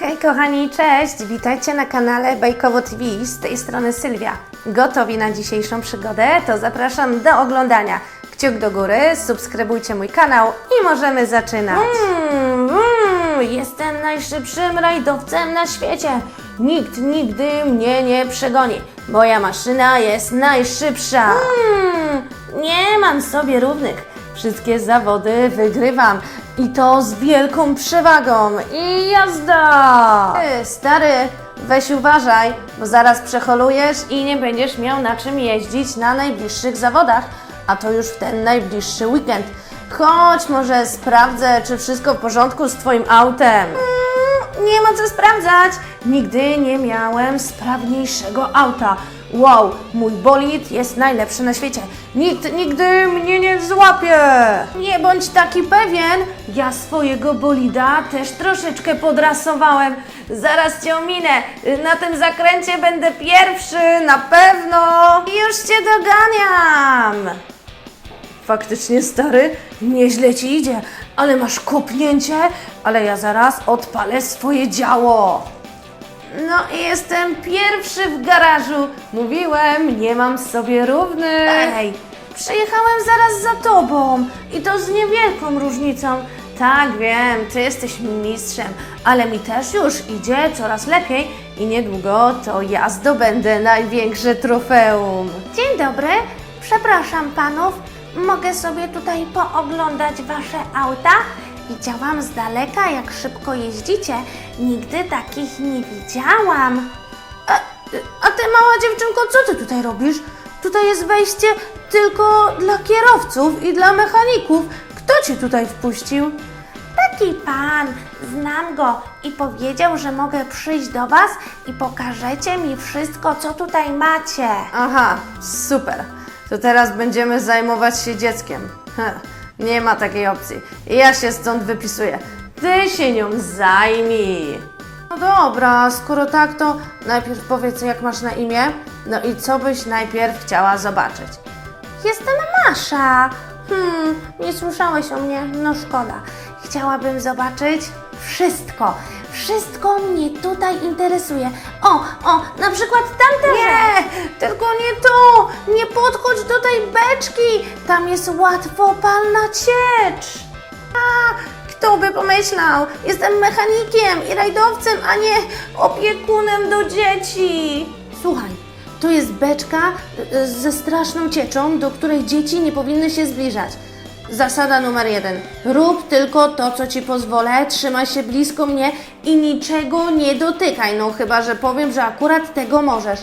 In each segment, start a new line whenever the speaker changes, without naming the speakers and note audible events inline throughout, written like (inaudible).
Hej kochani, cześć! Witajcie na kanale Bajkowo TV, z tej strony Sylwia. Gotowi na dzisiejszą przygodę? To zapraszam do oglądania. Kciuk do góry, subskrybujcie mój kanał i możemy zaczynać. Mm, mm, jestem najszybszym rajdowcem na świecie. Nikt nigdy mnie nie przegoni. Moja maszyna jest najszybsza. Mm, nie mam sobie równych. Wszystkie zawody wygrywam i to z wielką przewagą. I jazda! Ty, stary, weź uważaj, bo zaraz przeholujesz i nie będziesz miał na czym jeździć na najbliższych zawodach, a to już w ten najbliższy weekend. Chodź, może sprawdzę, czy wszystko w porządku z Twoim autem. Mm, nie ma co sprawdzać. Nigdy nie miałem sprawniejszego auta. Wow, mój bolid jest najlepszy na świecie. Nikt nigdy mnie nie złapie. Nie bądź taki pewien. Ja swojego bolida też troszeczkę podrasowałem. Zaraz cię ominę. Na tym zakręcie będę pierwszy, na pewno. Już cię doganiam. Faktycznie stary, nieźle ci idzie, ale masz kopnięcie, ale ja zaraz odpalę swoje działo. No i jestem pierwszy w garażu. Mówiłem, nie mam sobie równych. Ej, przyjechałem zaraz za tobą i to z niewielką różnicą. Tak, wiem, ty jesteś mistrzem, ale mi też już idzie coraz lepiej i niedługo to ja zdobędę największe trofeum. Dzień dobry, przepraszam panów, mogę sobie tutaj pooglądać wasze auta? Widziałam z daleka, jak szybko jeździcie. Nigdy takich nie widziałam. A, a ty, mała dziewczynko, co ty tutaj robisz? Tutaj jest wejście tylko dla kierowców i dla mechaników. Kto cię tutaj wpuścił? Taki pan, znam go i powiedział, że mogę przyjść do Was i pokażecie mi wszystko, co tutaj macie. Aha, super. To teraz będziemy zajmować się dzieckiem. Heh, nie ma takiej opcji. Ja się stąd wypisuję. Ty się nią zajmij. No dobra, skoro tak, to najpierw powiedz, jak masz na imię, no i co byś najpierw chciała zobaczyć. Jestem Masza. Hmm, nie słyszałeś o mnie? No szkoda. Chciałabym zobaczyć wszystko. Wszystko mnie tutaj interesuje. O, o, na przykład tamte Nie, tylko nie to. Nie podchodź do tej beczki. Tam jest łatwopalna ciecz. A, kto by pomyślał? Jestem mechanikiem i rajdowcem, a nie opiekunem do dzieci. Słuchaj, to jest beczka y, ze straszną cieczą, do której dzieci nie powinny się zbliżać. Zasada numer jeden. Rób tylko to, co ci pozwolę, trzymaj się blisko mnie i niczego nie dotykaj. No chyba, że powiem, że akurat tego możesz.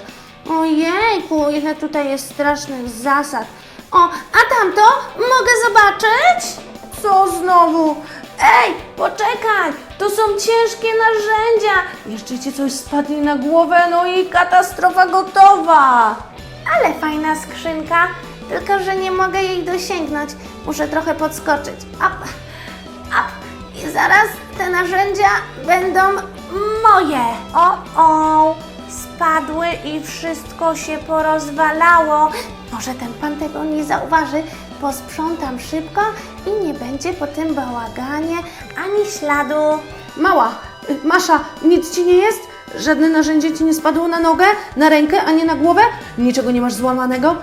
Ojejku, ile tutaj jest strasznych zasad. O, a tamto mogę zobaczyć? Co znowu? Ej, poczekaj! To są ciężkie narzędzia! Jeszcze ci coś spadnie na głowę, no i katastrofa gotowa! Ale fajna skrzynka, tylko że nie mogę jej dosięgnąć. Muszę trochę podskoczyć. Up, up. I zaraz te narzędzia będą moje. O, o, spadły i wszystko się porozwalało. Może ten pan tego nie zauważy. Posprzątam szybko i nie będzie po tym bałaganie ani śladu. Mała, y, Masza, nic ci nie jest? Żadne narzędzie ci nie spadło na nogę, na rękę, ani na głowę? Niczego nie masz złamanego?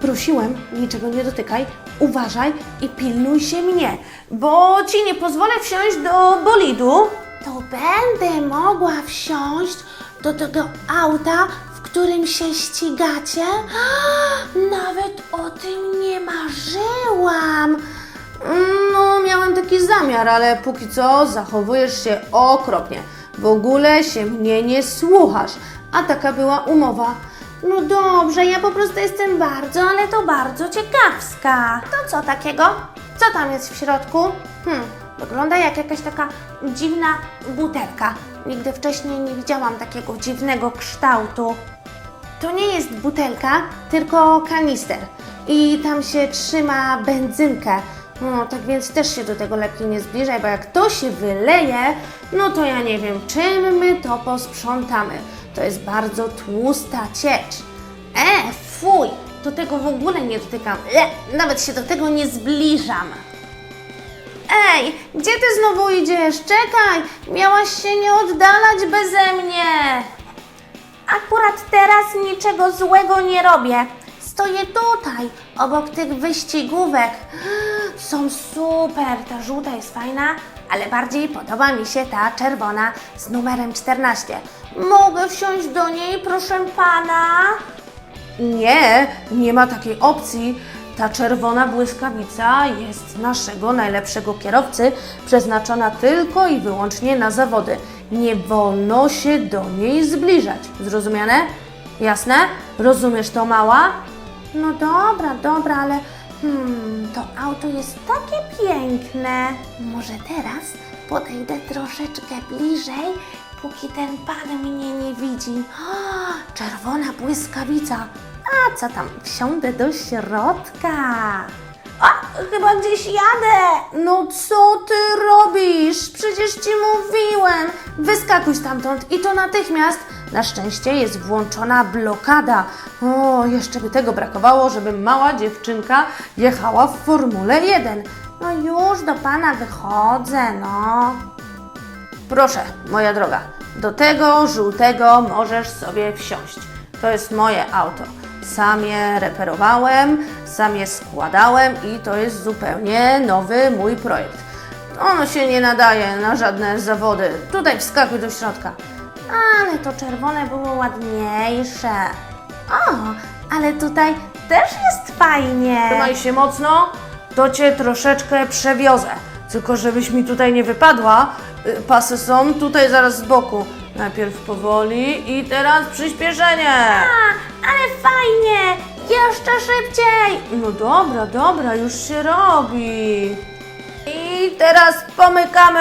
Prosiłem, niczego nie dotykaj, uważaj i pilnuj się mnie, bo ci nie pozwolę wsiąść do bolidu. To będę mogła wsiąść do tego auta, w którym się ścigacie? (gasps) Nawet o tym nie marzyłam. No, miałem taki zamiar, ale póki co zachowujesz się okropnie. W ogóle się mnie nie słuchasz, a taka była umowa. No dobrze, ja po prostu jestem bardzo, ale to bardzo ciekawska. To co takiego? Co tam jest w środku? Hmm, wygląda jak jakaś taka dziwna butelka. Nigdy wcześniej nie widziałam takiego dziwnego kształtu. To nie jest butelka, tylko kanister. I tam się trzyma benzynkę. No, tak więc też się do tego lepiej nie zbliżaj, bo jak to się wyleje, no to ja nie wiem, czym my to posprzątamy. To jest bardzo tłusta ciecz. E, fuj, do tego w ogóle nie dotykam. E, nawet się do tego nie zbliżam. Ej, gdzie ty znowu idziesz? Czekaj, miałaś się nie oddalać beze mnie. Akurat teraz niczego złego nie robię. Stoję tutaj, obok tych wyścigówek. Są super. Ta żółta jest fajna, ale bardziej podoba mi się ta czerwona z numerem 14. Mogę wsiąść do niej, proszę pana? Nie, nie ma takiej opcji. Ta czerwona błyskawica jest naszego najlepszego kierowcy, przeznaczona tylko i wyłącznie na zawody. Nie wolno się do niej zbliżać. Zrozumiane? Jasne? Rozumiesz to, mała? No dobra, dobra, ale hmm, to auto jest takie piękne. Może teraz podejdę troszeczkę bliżej, póki ten pan mnie nie widzi. O, (gasps) czerwona błyskawica. A co tam, wsiądę do środka. A, chyba gdzieś jadę. No co ty robisz? Przecież ci mówiłem. Wyskakuj stamtąd i to natychmiast. Na szczęście jest włączona blokada. O, jeszcze by tego brakowało, żeby mała dziewczynka jechała w Formule 1. No już do pana wychodzę, no. Proszę, moja droga, do tego żółtego możesz sobie wsiąść. To jest moje auto. Sam je reperowałem, sam je składałem i to jest zupełnie nowy mój projekt. Ono się nie nadaje na żadne zawody. Tutaj wskakuj do środka. Ale to czerwone było ładniejsze. O, ale tutaj też jest fajnie. Trzymaj się mocno, to cię troszeczkę przewiozę. Tylko żebyś mi tutaj nie wypadła. Y, Pasy są tutaj zaraz z boku. Najpierw powoli i teraz przyspieszenie. ale fajnie! Jeszcze szybciej! No dobra, dobra, już się robi. I teraz pomykamy.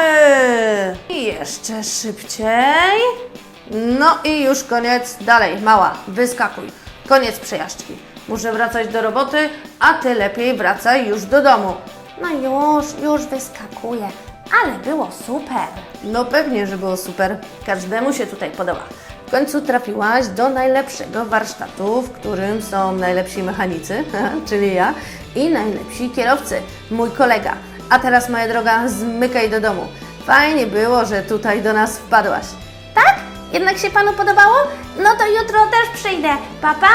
I jeszcze szybciej. No i już koniec. Dalej, mała, wyskakuj. Koniec przejażdżki. Muszę wracać do roboty, a ty lepiej wracaj już do domu. No już, już wyskakuję. Ale było super. No pewnie, że było super. Każdemu się tutaj podoba. W końcu trafiłaś do najlepszego warsztatu, w którym są najlepsi mechanicy, (laughs) czyli ja, i najlepsi kierowcy, mój kolega. A teraz, moja droga, zmykaj do domu. Fajnie było, że tutaj do nas wpadłaś. Tak? Jednak się Panu podobało? No to jutro też przyjdę. Pa, pa!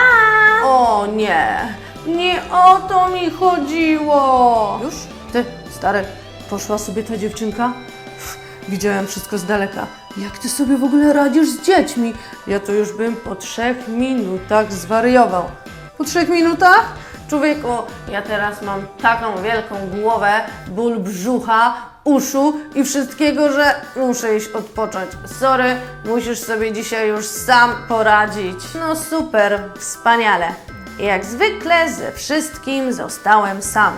O nie, nie o to mi chodziło. Już? Ty, stary, poszła sobie ta dziewczynka? Pff, Widziałem wszystko z daleka. Jak ty sobie w ogóle radzisz z dziećmi? Ja to już bym po trzech minutach zwariował. Po trzech minutach? Człowieku, ja teraz mam taką wielką głowę, ból brzucha, uszu i wszystkiego, że muszę iść odpocząć. Sorry, musisz sobie dzisiaj już sam poradzić. No super, wspaniale. Jak zwykle ze wszystkim zostałem sam.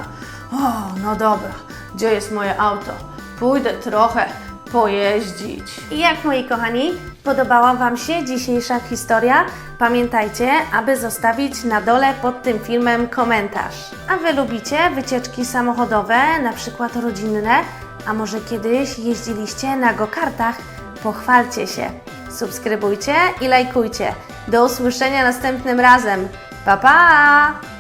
O, no dobra, gdzie jest moje auto? Pójdę trochę pojeździć. I jak moi kochani, podobała Wam się dzisiejsza historia? Pamiętajcie, aby zostawić na dole pod tym filmem komentarz. A Wy lubicie wycieczki samochodowe, na przykład rodzinne? A może kiedyś jeździliście na go-kartach? Pochwalcie się. Subskrybujcie i lajkujcie. Do usłyszenia następnym razem. Pa pa!